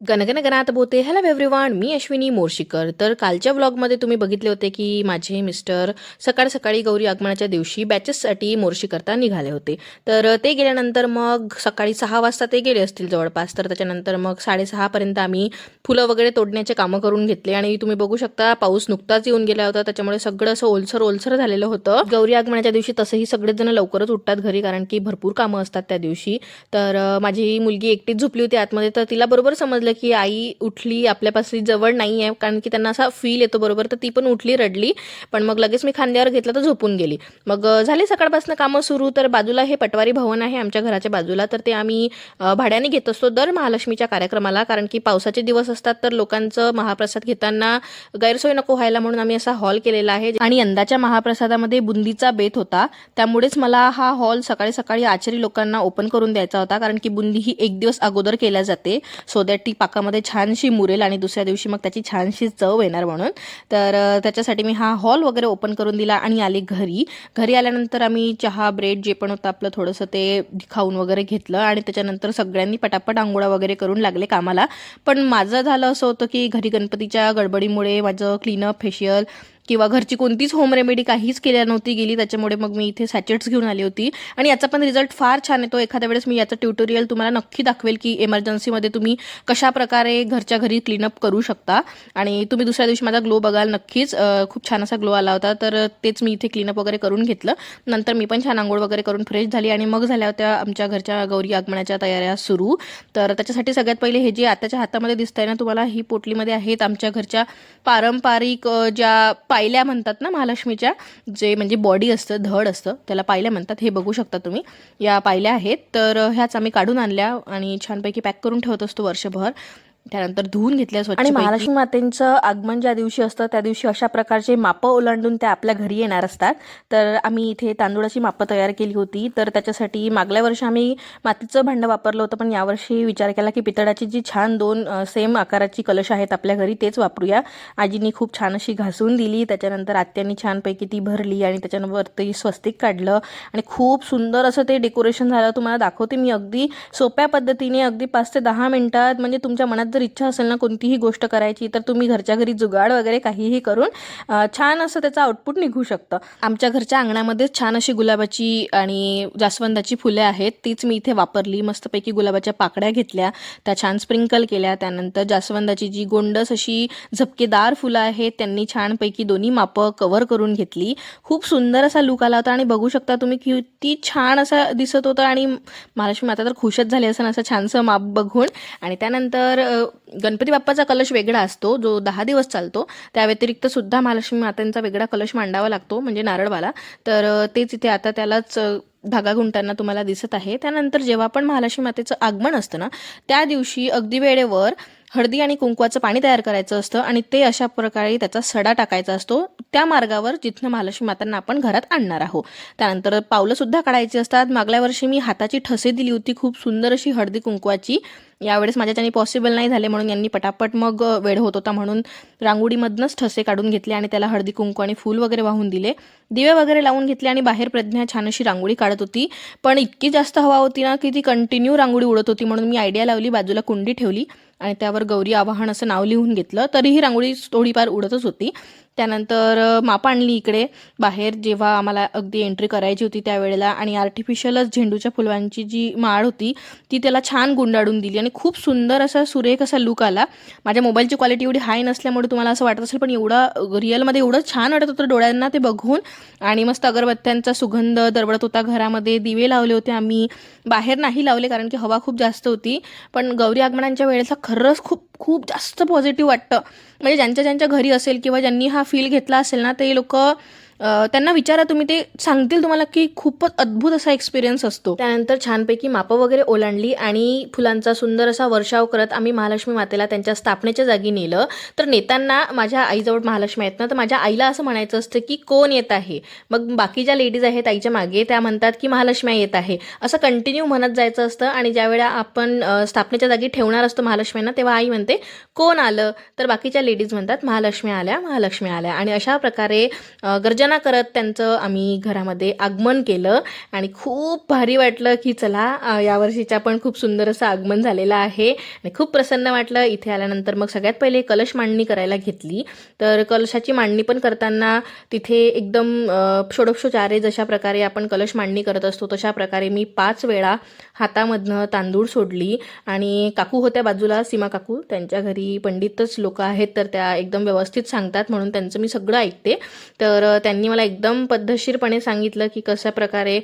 गणगण बोते hello everyone मी अश्विनी मोर्शीकर. तर कालच्या व्लॉगमध्ये तुम्ही बघितले होते की माझे मिस्टर सकाळ सकाळी गौरी आगमनाच्या दिवशी बॅचेससाठी मोर्शीकरता निघाले होते. तर ते गेल्यानंतर मग सकाळी सहा वाजता ते गेले असतील जवळपास. तर त्याच्यानंतर मग साडेसहापर्यंत आम्ही फुलं वगैरे तोडण्याचे कामं करून घेतले. आणि तुम्ही बघू शकता पाऊस नुकताच येऊन गेला होता. त्याच्यामुळे सगळं असं ओलसर ओलसर झालेलं होतं. गौरी आगमनाच्या दिवशी तसंही सगळेजण लवकरच उठतात घरी कारण की भरपूर कामं असतात त्या दिवशी. तर माझी मुलगी एकटीच झोपली होती आतमध्ये. तर तिला बरोबर समजलं की आई उठली आपल्यापासून जवळ नाही आहे कारण की त्यांना असा फील येतो बरोबर तर ती पण उठली रडली. पण मग लगेच मी खांद्यावर घेतलं तर झोपून गेली. मग झाले झाली सकाळपासून कामं सुरू तर बाजूला हे पटवारी भवन आहे आमच्या घराच्या बाजूला तर ते आम्ही भाड्याने घेत असतो दर महालक्ष्मीच्या कार्यक्रमाला कारण की पावसाचे दिवस असतात तर लोकांचं महाप्रसाद घेताना गैरसोय नको व्हायला म्हणून आम्ही असा हॉल केलेला आहे. आणि यंदाच्या महाप्रसादामध्ये बुंदीचा बेत होता. त्यामुळेच मला हा हॉल सकाळी सकाळी आचारी लोकांना ओपन करून द्यायचा होता कारण की बुंदी ही एक दिवस अगोदर केल्या जाते. सो दॅट ती पाकामध्ये छानशी मुरेल आणि दुसऱ्या दिवशी मग त्याची छानशी चव येणार म्हणून. तर त्याच्यासाठी मी हा हॉल वगैरे ओपन करून दिला आणि आले घरी. घरी आल्यानंतर आम्ही चहा ब्रेड जे पण होतं आपलं थोडंसं ते खाऊन वगैरे घेतलं आणि त्याच्यानंतर सगळ्यांनी पटापट आंघोळा वगैरे करून लागले कामाला. पण माझं झालं असं होतं की घरी गणपतीच्या गडबडीमुळे माझं क्लीनअप फेशियल किंवा घरची कोणतीच होम रेमेडी काहीच केल्या नव्हती गेली त्याच्यामुळे मग मी इथे सॅचेट्स घेऊन आली होती. आणि याचा पण रिझल्ट फार छान येतो. एखाद्या वेळेस मी याचं ट्युटोरियल तुम्हाला नक्की दाखवेल की इमर्जन्सीमध्ये तुम्ही कशा प्रकारे घरच्या घरी क्लीनअप करू शकता. आणि तुम्ही दुसऱ्या दिवशी माझा ग्लो बघाल नक्कीच खूप छान असा ग्लो आला होता. तर तेच मी इथे क्लीनअप वगैरे करून घेतलं. नंतर मी पण छान आंघोळ वगैरे करून फ्रेश झाली आणि मग झाल्या होत्या आमच्या घरच्या गौरी आगमनाच्या तयाऱ्या सुरू. तर त्याच्यासाठी सगळ्यात पहिले हे जे आताच्या हातामध्ये दिसतंय ना तुम्हाला ही पोटलीमध्ये आहेत आमच्या घरच्या पारंपरिक ज्या पायल्या म्हणतात ना महालक्ष्मीच्या जे म्हणजे बॉडी असतं धड असतं त्याला पायल्या म्हणतात. हे बघू शकता तुम्ही. या पायल्या आहेत. तर ह्याच आम्ही काढून आणल्या आणि छानपैकी पॅक करून ठेवत असतो वर्षभर. त्यानंतर धुवून घेतल्या स्वच्छ आणि महालक्ष्मी मातेंचं आगमन ज्या दिवशी असतं त्या दिवशी अशा प्रकारचे मापं ओलांडून त्या आपल्या घरी येणार असतात. तर आम्ही इथे तांदूळाची मापं तयार केली होती. तर त्याच्यासाठी मागल्या वर्षी आम्ही मातीचं भांडं वापरलं होतं पण यावर्षी विचार केला की पितळाची जी छान दोन सेम आकाराची कलश आहेत आपल्या घरी तेच वापरूया. आजीनी खूप छान अशी घासून दिली. त्याच्यानंतर आत्यांनी छानपैकी ती भरली आणि त्याच्यावरती स्वस्तिक काढलं. आणि खूप सुंदर असं ते डेकोरेशन झालं. तुम्हाला दाखवते मी अगदी सोप्या पद्धतीने अगदी पाच ते दहा मिनिटात. म्हणजे तुमच्या मनात जर इच्छा असेल ना कोणतीही गोष्ट करायची तर तुम्ही घरच्या घरी जुगाड वगैरे काहीही करून छान असं त्याचं आउटपुट निघू शकतं. आमच्या घरच्या अंगणामध्येच छान अशी गुलाबाची आणि जास्वंदाची फुले आहेत. तीच मी इथे वापरली. मस्तपैकी गुलाबाच्या पाकड्या घेतल्या त्या छान स्प्रिंकल केल्या. त्यानंतर जास्वंदाची जी गोंडस अशी झपकेदार फुलं आहेत त्यांनी छानपैकी दोन्ही मापं कव्हर करून घेतली. खूप सुंदर असा लुक आला होता आणि बघू शकता तुम्ही किती छान असा दिसत होता आणि महालक्ष्मी माता तर खुशच झाली असं असं छानसं माप बघून. आणि त्यानंतर गणपती बाप्पाचा कलश वेगळा असतो जो दहा दिवस चालतो. त्या व्यतिरिक्त सुद्धा महालक्ष्मी मातांचा वेगळा कलश मांडावा लागतो म्हणजे नारळवाला. तर तेच इथे आता त्यालाच धागा गुंटांना तुम्हाला दिसत आहे. त्यानंतर जेव्हा पण महालक्ष्मी मातेचं आगमन असतं ना त्या दिवशी अगदी वेळेवर हळदी आणि कुंकवाचं पाणी तयार करायचं असतं आणि ते अशा प्रकारे त्याचा सडा टाकायचा असतो. त्या मार्गावर जिथनं महालक्ष्मी मातांना आपण घरात आणणार आहोत. त्यानंतर पावलं सुद्धा काढायची असतात. मागल्या वर्षी मी हाताची ठसे दिली होती. खूप सुंदर अशी हळदी कुंकवाची. यावेळेस माझ्याच्याने पॉसिबल नाही झाले म्हणून यांनी पटापट मग वेळ होत होता म्हणून रांगोळीमधनंच ठसे काढून घेतले आणि त्याला हळदी कुंकू आणि फूल वगैरे वाहून दिले. दिवे वगैरे लावून घेतले आणि बाहेर प्रज्ञा छान अशी रांगोळी काढत होती. पण इतकी जास्त हवा होती ना की ती कंटिन्यू रांगोळी उडत होती म्हणून मी आयडिया लावली. बाजूला कुंडी ठेवली. आणि त्यावर गौरी आवाहन असं नाव लिहून घेतलं तरीही रांगोळी थोडीफार उडतच होती. त्यानंतर माप आणली इकडे. बाहेर जेव्हा आम्हाला अगदी एंट्री करायची होती त्यावेळेला आणि आर्टिफिशियलच झेंडूच्या फुलांची जी माळ होती ती त्याला छान गुंडाळून दिली आणि खूप सुंदर असा सुरेख असा लुक आला. माझ्या मोबाईलची क्वालिटी एवढी हाय नसल्यामुळे तुम्हाला असं वाटत असेल पण एवढा रिअलमध्ये एवढं छान वाटत होतं डोळ्यांना ते बघून. आणि मस्त अगरबत्त्यांचा सुगंध दरवळत होता घरामध्ये दिवे लावले होते आम्ही. बाहेर नाही लावले कारण की हवा खूप जास्त होती. पण गौरी आगमनांच्या वेळेचा खरंच खूप खूप जास्त पॉझिटिव्ह वाटतं. म्हणजे ज्यांच्या ज्यांच्या घरी असेल किंवा ज्यांनी हा फील घेतला असेल ना ते लोक त्यांना विचारा तुम्ही ते सांगतील तुम्हाला की खूपच अद्भुत असा एक्सपिरियन्स असतो. त्यानंतर छानपैकी मापं वगैरे ओलांडली आणि फुलांचा सुंदर असा वर्षाव करत आम्ही महालक्ष्मी मातेला त्यांच्या स्थापनेच्या जागी नेलं. तर नेताना माझ्या आईजवळ महालक्ष्मी आहेत ना तर माझ्या आईला असं म्हणायचं असतं की कोण येत आहे? मग बाकी ज्या लेडीज आहेत आईच्या मागे त्या म्हणतात की महालक्ष्मी येत आहे. असं कंटिन्यू म्हणत जायचं असतं आणि ज्यावेळा आपण स्थापनेच्या जागी ठेवणार असतो महालक्ष्मींना तेव्हा आई म्हणते कोण आलं? तर बाकीच्या लेडीज म्हणतात महालक्ष्मी आल्या महालक्ष्मी आल्या. आणि अशा प्रकारे अ, गर्जना अर्चना करत त्यांचं आम्ही घरामध्ये आगमन केलं आणि खूप भारी वाटलं की चला यावर्षीच्या पण खूप सुंदर असं आगमन झालेलं आहे. आणि खूप प्रसन्न वाटलं. इथे आल्यानंतर मग सगळ्यात पहिले कलश मांडणी करायला घेतली. तर कलशाची मांडणी पण करताना तिथे एकदम अ, जशा प्रकारे आपण कलश मांडणी करत असतो तशा प्रकारे मी पाच वेळा हातामधनं तांदूळ सोडली. आणि काकू होत्या बाजूला सीमा काकू. त्यांच्या घरी पंडितच लोक आहेत तर त्या एकदम व्यवस्थित सांगतात म्हणून त्यांचं मी सगळं ऐकते. तर त्यांनी त्यांनी मला एकदम पद्धतशीरपणे सांगितलं की कशा प्रकारे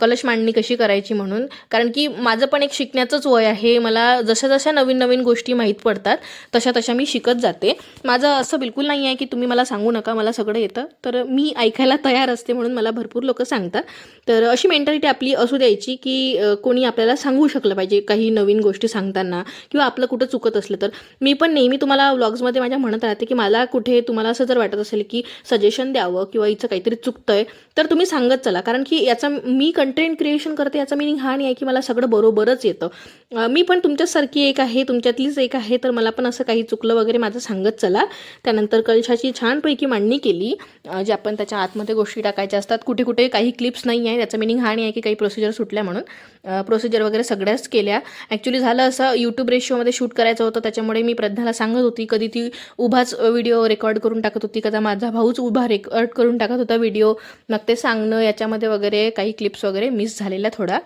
कलश मांडणी कशी करायची म्हणून. कारण की माझं पण एक शिकण्याचंच वय आहे. मला जशा जशा नवीन नवीन गोष्टी माहीत पडतात तशा तशा मी शिकत जाते. माझं असं बिलकुल नाही आहे की तुम्ही मला सांगू नका मला सगळं येतं. तर मी ऐकायला तयार असते म्हणून मला भरपूर लोक सांगतात. तर अशी मेंटॅलिटी आपली असू द्यायची की कोणी आपल्याला सांगू शकलं पाहिजे काही नवीन गोष्टी सांगताना किंवा आपलं कुठं चुकत असलं तर. मी पण नेहमी तुम्हाला व्लॉग्समध्ये माझ्या म्हणत राहते की मला कुठे तुम्हाला असं जर वाटत असेल की सजेशन द्यावं किंवा हिचं काहीतरी चुकतंय तर तुम्ही सांगत चला. कारण की याचा मी कंटेंट क्रिएशन करते याचा मिनिंग हा नाही आहे की मला सगळं बरोबरच येतं. मी पण तुमच्यासारखी एक आहे तुमच्यातलीच एक आहे तर मला पण असं काही चुकलं वगैरे माझं सांगत चला. त्यानंतर कलशाची छानपैकी मांडणी केली जे आपण त्याच्या आतमध्ये गोष्टी टाकायच्या असतात. कुठे कुठे काही क्लिप्स नाही आहे त्याचा मिनिंग हा नाही आहे की काही प्रोसिजर सुटल्या म्हणून. प्रोसिजर वगैरे सगळ्याच केल्या. ॲक्च्युली झालं असं यूट्यूब रेशिओमध्ये शूट करायचं होतं त्याच्यामुळे मी प्रज्ञाला सांगत होती कधी ती उभाच व्हिडिओ रेकॉर्ड करून टाकत होती कदा माझा भाऊच उभा रेकॉर्ड करून टाकत होता व्हिडिओ मग ते सांगणं याच्यामध्ये वगैरे काही क्लिप्स वगैरे मिस झालेल्या थोडा.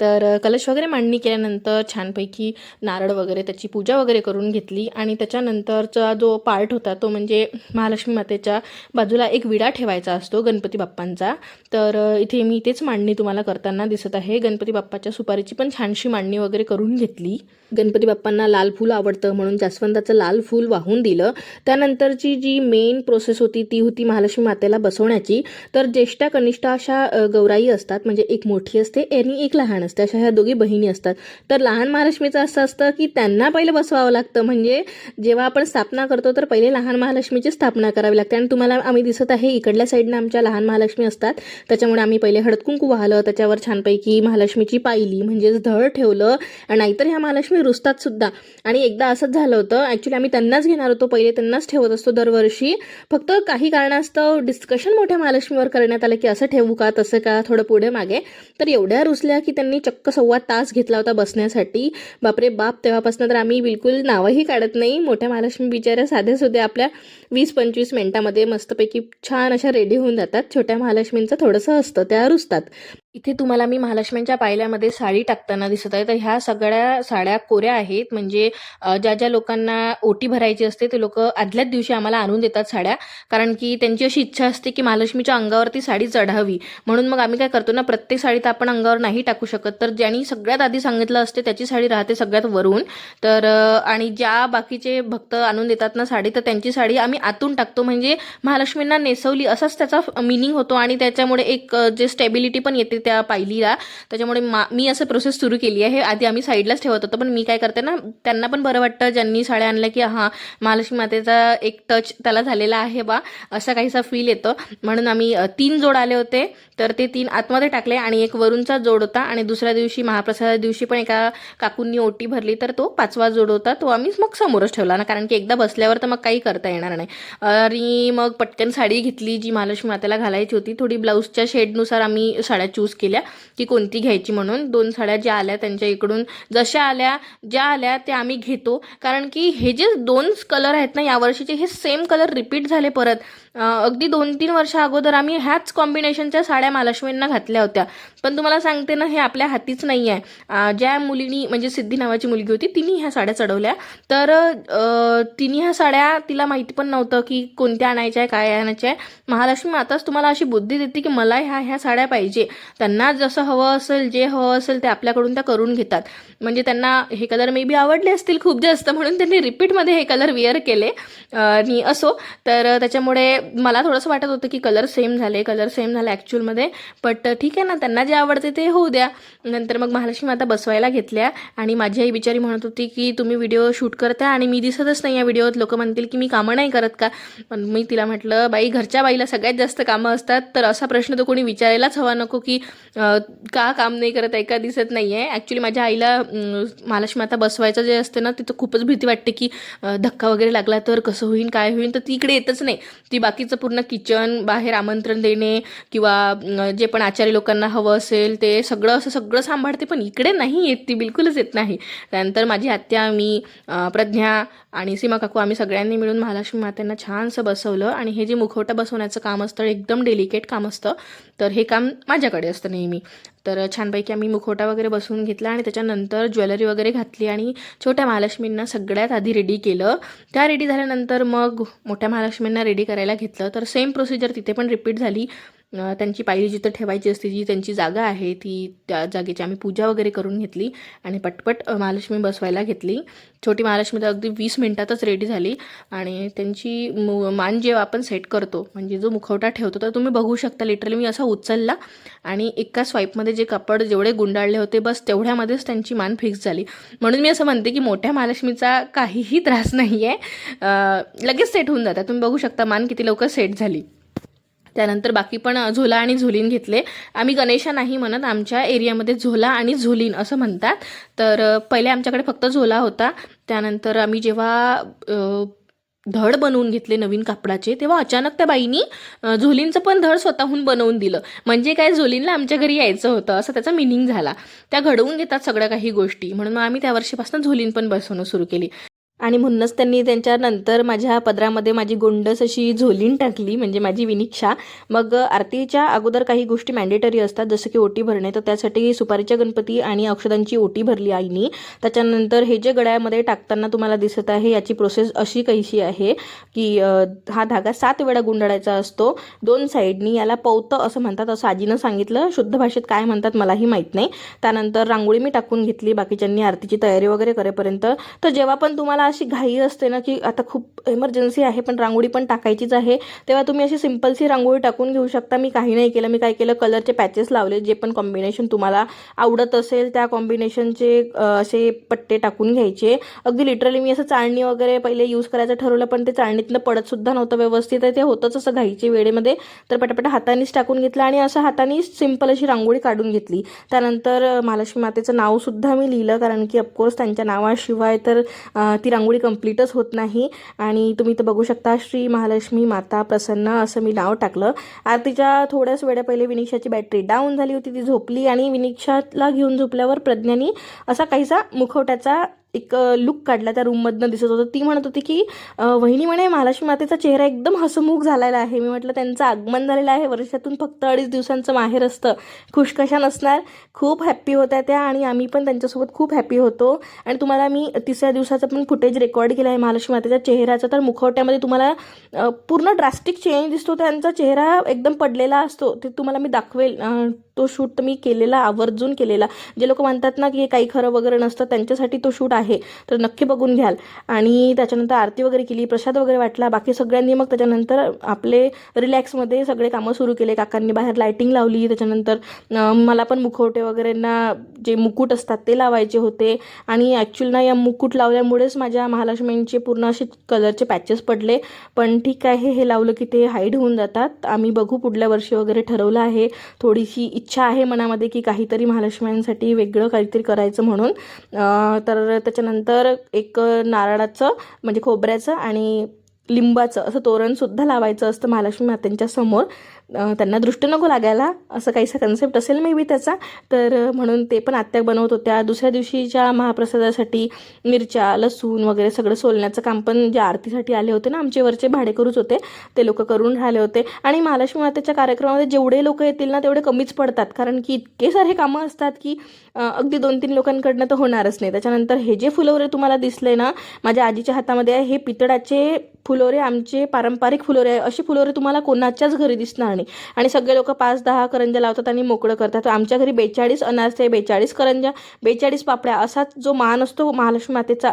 तर कलश वगैरे मांडणी केल्यानंतर छानपैकी नारळ वगैरे त्याची पूजा वगैरे करून घेतली. आणि त्याच्यानंतरचा जो पार्ट होता तो म्हणजे महालक्ष्मी मातेच्या बाजूला एक विडा ठेवायचा असतो गणपती बाप्पांचा. तर इथे मी तेच मांडणी तुम्हाला करताना दिसत आहे. गणपती बाप्पाच्या सुपारीची पण छानशी मांडणी वगैरे करून घेतली. गणपती बाप्पांना लाल फूल आवडतं म्हणून जास्वंदाचं लाल फूल वाहून दिलं. त्यानंतरची जी मेन प्रोसेस होती ती होती महालक्ष्मी मातेला बसवण्याची. तर ज्येष्ठा कनिष्ठा अशा गौराई असतात म्हणजे एक मोठी असते आणि एक लहान असते अशा ह्या दोघी बहिणी असतात. तर लहान महालक्ष्मीचं असं असतं की त्यांना पहिले बसवावं लागतं म्हणजे जेव्हा आपण स्थापना करतो तर पहिले लहान महालक्ष्मीची स्थापना करावी लागते. आणि तुम्हाला आम्ही दिसत आहे इकडल्या साईडनं आमच्या लहान महालक्ष्मी असतात. त्याच्यामुळे आम्ही पहिले हळद वाहलं त्याच्यावर छानपैकी महालक्ष्मीची पायली म्हणजेच धड ठेवलं. आणि नाहीतर ह्या महालक्ष्मी रुसतात सुद्धा. आणि एकदा असंच झालं होतं ॲक्च्युली आम्ही त्यांनाच घेणार होतो पहिले त्यांनाच ठेवत असतो दरवर्षी. फक्त काही कारणास्तव डिस्कशन मोठ्या महालक्ष्मीवर करण्यात आलं की असं ठेवू का तसं का थोडं पुढे मागे. तर एवढ्या रुसल्या की त्यांनी चक्क सव्वा तास घेतला होता बसण्यासाठी. बापरे बाप तेव्हापासून तर आम्ही बिलकुल नावही काढत नाही. मोठ्या महालक्ष्मी बिचाऱ्या साध्या सुद्धा आपल्या वीस पंचवीस मिनिटामध्ये मस्तपैकी छान अशा रेडी होऊन जातात. छोट्या महालक्ष्मींचं थोडंसं असतं त्या रुसतात. इथे तुम्हाला मी महालक्ष्मींच्या पायल्यामध्ये साडी टाकताना दिसत आहे. तर ह्या सगळ्या साड्या कोऱ्या आहेत. म्हणजे ज्या ज्या लोकांना ओटी भरायची असते ते लोक आदल्याच दिवशी आम्हाला आणून देतात साड्या. कारण की त्यांची अशी इच्छा असते की महालक्ष्मीच्या अंगावरती साडी चढावी. म्हणून मग आम्ही काय करतो ना प्रत्येक साडी तर आपण अंगावर नाही टाकू शकत. तर ज्यांनी सगळ्यात आधी सांगितलं असते त्याची साडी राहते सगळ्यात वरून. तर आणि ज्या बाकीचे भक्त आणून देतात ना साडी तर त्यांची साडी आम्ही आतून टाकतो. म्हणजे महालक्ष्मींना नेसवली असाच त्याचा मिनिंग होतो आणि त्याच्यामुळे एक जे स्टेबिलिटी पण येते त्या पायलीला. त्याच्यामुळे मा मी असं प्रोसेस सुरू केली आहे. आधी आम्ही साईडलाच ठेवत होतो पण मी काय करते ना त्यांना पण बरं वाटतं ज्यांनी साड्या आणल्या की हां महालक्ष्मी मातेचा एक टच त्याला झालेला आहे बा असा काहीसा फील येतो. म्हणून आम्ही तीन जोड आले होते. तर ते तीन आतमध्ये टाकले आणि एक वरूनचा जोड होता आणि दुसऱ्या दिवशी महाप्रसादा दिवशी पण एका काकूंनी ओटी भरली तर तो पाचवा जोड होता. तो आम्ही मग समोरच ठेवला ना कारण की एकदा बसल्यावर तर मग काही करता येणार नाही. आणि मग पटकन साडी घेतली जी महालक्ष्मी मातेला घालायची होती. थोडी ब्लाऊजच्या शेडनुसार आम्ही साड्या चूज केल्या की कोणती घ्यायची म्हणून. दोन साड्या ज्या आल्या त्यांच्या इकडून जशा आल्या ज्या आल्या त्या आम्ही घेतो. कारण की हे जे दोन कलर आहेत ना यावर्षीचे हे सेम कलर रिपीट झाले परत. अगदी दोन तीन वर्ष अगोदर आम्ही ह्याच कॉम्बिनेशनच्या साड्या महालक्ष्मींना घातल्या होत्या. पण तुम्हाला सांगते ना हे आपल्या हातीच नाही आहे ज्या मुलीनी म्हणजे सिद्धी नावाची मुलगी होती तिने ह्या साड्या चढवल्या. तर तिने ह्या साड्या तिला माहिती पण नव्हतं की कोणत्या आणायच्या आहे काय आणायच्या आहे. महालक्ष्मी आताच तुम्हाला अशी बुद्धी देते की मला ह्या ह्या साड्या पाहिजे. त्यांना जसं हवं असेल जे हवं असेल ते आपल्याकडून त्या करून घेतात. म्हणजे त्यांना हे कलर मे बी आवडले असतील खूप जास्त म्हणून त्यांनी रिपीटमध्ये हे कलर विअर केले. आणि असो. तर त्याच्यामुळे मला थोडंसं वाटत होतं की कलर सेम झाले कलर सेम झाला ॲक्च्युअलमध्ये बट ठीक आहे ना त्यांना जे आवडते ते होऊ द्या. नंतर मग महालक्ष्मी माता बसवायला घेतल्या आणि माझी आई बिचारी म्हणत होती की तुम्ही व्हिडिओ शूट करता आणि मी दिसतच नाही या व्हिडिओत लोक म्हणतील की मी कामं नाही करत का? पण मी तिला म्हटलं बाई घरच्या बाईला सगळ्यात जास्त कामं असतात. तर असा प्रश्न तो कोणी विचारायलाच हवा नको की का काम नाही करत आहे का दिसत नाही आहे? ॲक्च्युली माझ्या आईला महालक्ष्मी माता आता बसवायचं जे असते ना तिथं खूपच भीती वाटते की धक्का वगैरे लागला तर कसं होईल काय होईल तर ती इकडे येतच नाही. ती बाकीचं पूर्ण किचन बाहेर आमंत्रण देणे किंवा जे पण आचारी लोकांना हवं असेल ते सगळं असं सगळं सांभाळते पण इकडे नाही येत ती बिलकुलच येत नाही. त्यानंतर माझी आत्या मी प्रज्ञा आणि सीमा काकू आम्ही सगळ्यांनी मिळून महालक्ष्मी मातेंना छानसं बसवलं आणि हे जे मुखवटा बसवण्याचं काम असतं एकदम डेलिकेट काम असतं तर हे काम माझ्याकडे असतं नेहमी. तर छानपैकी आम्ही मुखवटा वगैरे बसवून घेतला आणि त्याच्यानंतर ज्वेलरी वगैरे घातली आणि छोट्या महालक्ष्मींना सगळ्यात आधी रेडी केलं. त्या रेडी झाल्यानंतर मग मोठ्या महालक्ष्मींना रेडी करायला घेतलं. तर सेम प्रोसिजर तिथे पण रिपीट झाली. त्यांची पायरी जिथं ठेवायची असते जी त्यांची जागा आहे ती त्या जागेची आम्ही पूजा वगैरे करून घेतली आणि पटपट महालक्ष्मी बसवायला घेतली. छोटी महालक्ष्मी तर अगदी वीस मिनटातच रेडी झाली आणि त्यांची मु मान जेव्हा आपण सेट करतो म्हणजे जो मुखवटा ठेवतो तर तुम्ही बघू शकता लिटरली मी असा उचलला आणि एका स्वाईपमध्ये जे कापड जेवढे गुंडाळले होते बस तेवढ्यामध्येच त्यांची मान फिक्स झाली. म्हणून मी असं म्हणते की मोठ्या महालक्ष्मीचा काहीही त्रास नाही आहे लगेच सेट होऊन जातात. तुम्ही बघू शकता मान किती लवकर सेट झाली. त्यानंतर बाकी पण झोला आणि झोलीन घेतले. आम्ही गणेशा नाही म्हणत आमच्या एरियामध्ये झोला आणि झोलीन असं म्हणतात. तर पहिले आमच्याकडे फक्त झोला होता. त्यानंतर आम्ही जेव्हा धड बनवून घेतले नवीन कापडाचे तेव्हा अचानक त्या बाईनी झोलींचं पण धड स्वतःहून बनवून दिलं. म्हणजे काय झोलींना आमच्या घरी यायचं होतं असं त्याचा मिनिंग झाला. त्या घडवून घेतात सगळ्या काही गोष्टी. म्हणून मग आम्ही त्या वर्षीपासून झोलीन पण बसवणं सुरू केली. आणि म्हणूनच त्यांनी त्यांच्यानंतर माझ्या पदरामध्ये माझी गोंडस अशी झोलीन टाकली म्हणजे माझी विनिक्षा. मग आरतीच्या अगोदर काही गोष्टी मॅन्डेटरी असतात जसं की ओटी भरणे. तर त्यासाठी सुपारीच्या गणपती आणि औषधांची ओटी भरली आईनी. त्याच्यानंतर हे जे गळ्यामध्ये टाकताना तुम्हाला दिसत आहे याची प्रोसेस अशी कैशी आहे की हा धागा सात वेळा गुंडाळायचा असतो. दोन साईडनी याला पौतं असं म्हणतात असं आजीनं सांगितलं. शुद्ध भाषेत काय म्हणतात मलाही माहीत नाही. त्यानंतर रांगोळी मी टाकून घेतली बाकीच्यांनी आरतीची तयारी वगैरे करेपर्यंत. तर जेव्हा पण तुम्हाला अशी घाई असते ना की आता खूप इमर्जन्सी आहे पण रांगोळी पण टाकायचीच आहे. तेव्हा तुम्ही अशी सिम्पलशी रांगोळी टाकून घेऊ शकता. मी काही नाही केलं. मी काय केलं? कलरचे पॅचेस लावले जे पण कॉम्बिनेशन तुम्हाला आवडत असेल त्या कॉम्बिनेशनचे असे पट्टे टाकून घ्यायचे. अगदी लिटरली मी असं चाळणी वगैरे पहिले यूज करायचं ठरवलं पण ते चाळणीतनं पडतसुद्धा नव्हतं व्यवस्थित. आहे ते होतंच असं घाईचे वेळेमध्ये. तर पटापट हातानेच टाकून घेतलं आणि असं हाताने सिंपल अशी रांगोळी काढून घेतली. त्यानंतर महालक्ष्मी मातेचं नावसुद्धा मी लिहिलं कारण की ऑफकोर्स त्यांच्या नावाशिवाय तर ती रांगोळी कंप्लीटच होत नाही. आणि तुम्ही तर बघू शकता श्री महालक्ष्मी माता प्रसन्न असं मी नाव टाकलं. आरतीच्या थोड्याच वेळा पहिले विनिक्षाची बॅटरी डाऊन झाली होती ती झोपली आणि विनिक्षाला घेऊन झोपल्यावर प्रज्ञानी असा काहीसा मुखवट्याचा एक लुक काढला त्या रूममधनं दिसत होतं. ती म्हणत होती की वहिनी म्हणे महालक्ष्मी मातेचा चेहरा एकदम हसमुख झालेला आहे. मी म्हटलं त्यांचं आगमन झालेलं आहे. वर्षातून फक्त अडीच दिवसांचं माहेर असतं. खुश कशा नसणार खूप हॅप्पी होत्या त्या आणि आम्ही पण त्यांच्यासोबत खूप हॅप्पी होतो. आणि तुम्हाला मी तिसऱ्या दिवसाचं पण फुटेज रेकॉर्ड केलं आहे. महालक्ष्मी मातेच्या चेहऱ्याचं तर मुखवट्यामध्ये तुम्हाला पूर्ण ड्रास्टिक चेंज दिसतो. त्यांचा चेहरा एकदम पडलेला असतो. ते तुम्हाला मी दाखवेल तो शूट तर मी केलेला आवर्जून केलेला. जे लोक म्हणतात ना की हे काही खरं वगैरे नसतं त्यांच्यासाठी तो शूट आहे. तर नक्की बघून घ्याल. आणि त्याच्यानंतर आरती वगैरे केली प्रसाद वगैरे वाटला. बाकी सगळ्यांनी मग त्याच्यानंतर आपले रिलॅक्समध्ये सगळे कामं सुरू केले. काकांनी बाहेर लायटिंग लावली. त्याच्यानंतर मला पण मुखवटे वगैरेंना जे मुकुट असतात ते लावायचे होते. आणि ॲक्च्युअल ना या मुकुट लावल्यामुळेच माझ्या महालक्ष्मींचे पूर्ण असे कलरचे पॅचेस पडले. पण ठीक आहे हे लावलं की ते हाईड होऊन जातात. आम्ही बघू पुढल्या वर्षी वगैरे ठरवलं आहे. थोडीशी इच्छा आहे मनामध्ये की काहीतरी महालक्ष्म्यांसाठी वेगळं काहीतरी करायचं म्हणून. तर त्याच्यानंतर एक नारळाचं म्हणजे खोबऱ्याचं आणि लिंबाचं असं तोरणसुद्धा लावायचं असतं महालक्ष्मी मातेंच्या समोर. त्यांना दृष्ट नको लागायला. असं काहीसा कन्सेप्ट असेल मे बी त्याचा. तर म्हणून ते पण आत्या बनवत होत्या. दुसऱ्या दिवशीच्या महाप्रसादासाठी मिरच्या लसूण वगैरे सगळं सोलण्याचं काम पण जे आरतीसाठी आले होते ना आमचे वरचे भाडेकरूच होते. ते लोक करून राहिले होते. आणि महालक्ष्मी मातेच्या कार्यक्रमामध्ये जेवढे लोक येतील ना तेवढे कमीच पडतात. कारण की इतके सारे कामं असतात की अगदी दोन तीन लोकांकडनं तर होणारच नाही. त्याच्यानंतर हे जे फुलवरे तुम्हाला दिसले ना माझ्या आजीच्या हातामध्ये आहे हे पितळाचे फुलोरे आमचे पारंपरिक फुलोरे आहे. अशी फुलोरे तुम्हाला कोणाच्याच घरी दिसणार नाही. आणि सगळे लोक पाच दहा करंज्या लावतात आणि मोकळं करतात. तर आमच्या घरी बेचाळीस अनारसे बेचाळीस करंज्या बेचाळीस पापड्या असाच जो मान असतो महालक्ष्मी मातेचा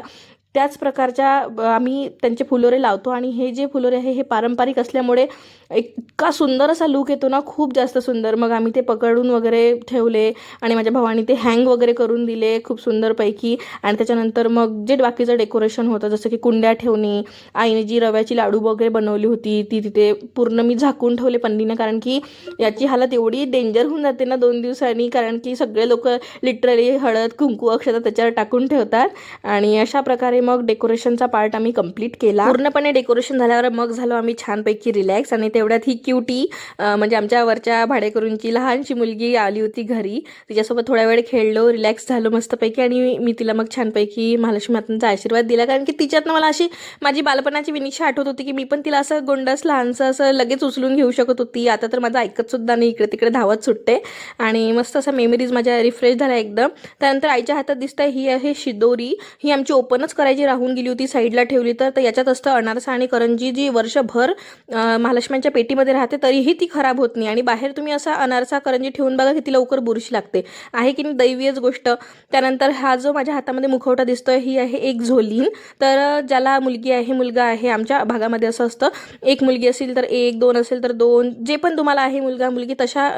त्याच प्रकारच्या ब- आम्ही त्यांचे फुलोरे लावतो आणि हे जे फुलोरे आहे हे पारंपरिक असल्यामुळे इतका सुंदर असा लूक येतो ना खूप जास्त सुंदर. मग आम्ही ते पकडून वगैरे ठेवले आणि माझ्या भावाने ते हँग वगैरे करून दिले खूप सुंदरपैकी. आणि त्याच्यानंतर मग जे बाकीचं डेकोरेशन होतं जसं की कुंड्या ठेवणे आईने जी रव्याची लाडू वगैरे बनवली होती ती तिथे पूर्ण मी झाकून ठेवले पन्नीनं कारण की याची हालत एवढी डेंजर होऊन जाते ना दोन दिवसांनी कारण की सगळे लोक लिटरली हळद कुंकू अक्षता त्याच्यावर टाकून ठेवतात. आणि अशा प्रकारे मग डेकोरेशनचा पार्ट आम्ही कंप्लीट केला. पूर्णपणे डेकोरेशन झाल्यावर मग झालो आम्ही छानपैकी रिलॅक्स आणि तेवढ्यात ही क्युटी म्हणजे आमच्या वरच्या भाडेकरूंची लहानशी मुलगी आली होती घरी. तिच्यासोबत थोड्या वेळ खेळलो रिलॅक्स झालो मस्तपैकी आणि मी तिला मग छानपैकी महालक्ष्मी मातांचा आशीर्वाद दिला. कारण की तिच्यातनं मला अशी माझी बालपणाची विनिशा आठवत होती की मी पण तिला असं गोंडस लहानसं असं लगेच उचलून घेऊ शकत होती. आता तर माझं ऐकत सुद्धा नाही इकडे तिकडे धावत सुटते. आणि मस्त असं मेमरीज माझ्या रिफ्रेश झाल्या एकदम. त्यानंतर आईच्या हातात दिसतं ही आहे शिदोरी. ही आमची ओपनच करायची जी राहून गेली होती साईडला ठेवली तर तर याच्यात असतं अनारसा आणि करंजी जी वर्षभर महालक्ष्म्यांच्या पेटीमध्ये राहते तरीही ती खराब होत नाही. आणि बाहेर तुम्ही असा अनारसा करंजी ठेवून बघा किती लवकर बुरशी लागते. आहे की नाही दैवीयच गोष्ट. त्यानंतर हा जो माझ्या हातामध्ये मुखवटा दिसतोय ही आहे एक झोलीन. तर ज्याला मुलगी आहे मुलगा आहे आमच्या भागामध्ये असं असतं. एक मुलगी असेल तर एक दोन असेल तर दोन. जे पण तुम्हाला आहे मुलगा मुलगी तशा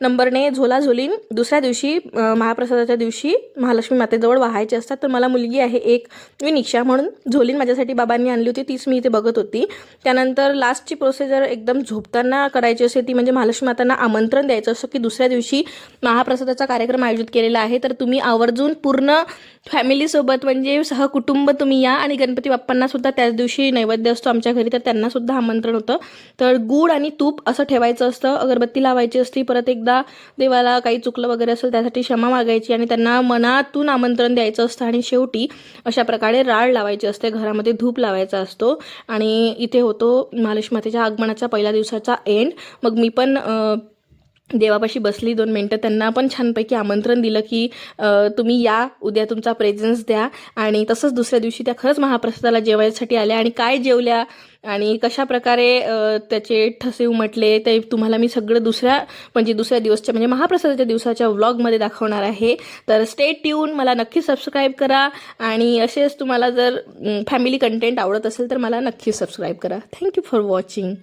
नंबरने झोला झोलीन. दुसऱ्या दिवशी महाप्रसादाच्या दिवशी महालक्ष्मी मातेजवळ वाहायचे असतात तर मला मुलगी आहे एक. मी निशा म्हणून झोलीन माझ्यासाठी बाबांनी आणली होती तीच मी इथे बघत होती. त्यानंतर लास्टची प्रोसिजर एकदम झोपताना करायची असते ती म्हणजे महालक्ष्मी मातांना आमंत्रण द्यायचं असं की दुसऱ्या दिवशी महाप्रसादाचा कार्यक्रम आयोजित केलेला आहे. तर तुम्ही आवर्जून पूर्ण फॅमिलीसोबत म्हणजे सहकुटुंब तुम्ही या आणि गणपती बाप्पांना सुद्धा त्याच दिवशी नैवेद्य असतो आमच्या घरी तर त्यांना सुद्धा आमंत्रण होतं. तर गूळ आणि तूप असं ठेवायचं असतं अगरबत्ती लावायची असती परत एकदा देवाला काही चुकलं वगैरे असेल त्यासाठी क्षमा मागायची आणि त्यांना मनातून आमंत्रण द्यायचं असतं. आणि शेवटी अशा प्रकारे राळ लावायची असते घरामध्ये धूप लावायचा असतो आणि इथे होतो महालक्ष्मी मातेच्या आगमनाचा पहिल्या दिवसाचा एंड मग मी पण देवापाशी बसली दोन मिनटं त्यांना पण छानपैकी आमंत्रण दिलं की तुम्ही या उद्या तुमचा प्रेझेन्स द्या. आणि तसंच दुसऱ्या दिवशी त्या खरंच महाप्रसादाला जेवायसाठी आल्या. आणि काय जेवल्या? आणि कशा प्रकारे त्याचे ठसे उमटले? ते तुम्हाला मी सगळं दुसऱ्या म्हणजे दुसऱ्या दिवसच्या म्हणजे महाप्रसादाच्या दिवसाच्या व्लॉगमध्ये दाखवणार आहे. तर स्टे ट्यून मला नक्की सबस्क्राईब करा. आणि असेच तुम्हाला जर फॅमिली कंटेंट आवडत असेल तर मला नक्की सबस्क्राईब करा. Thank you for watching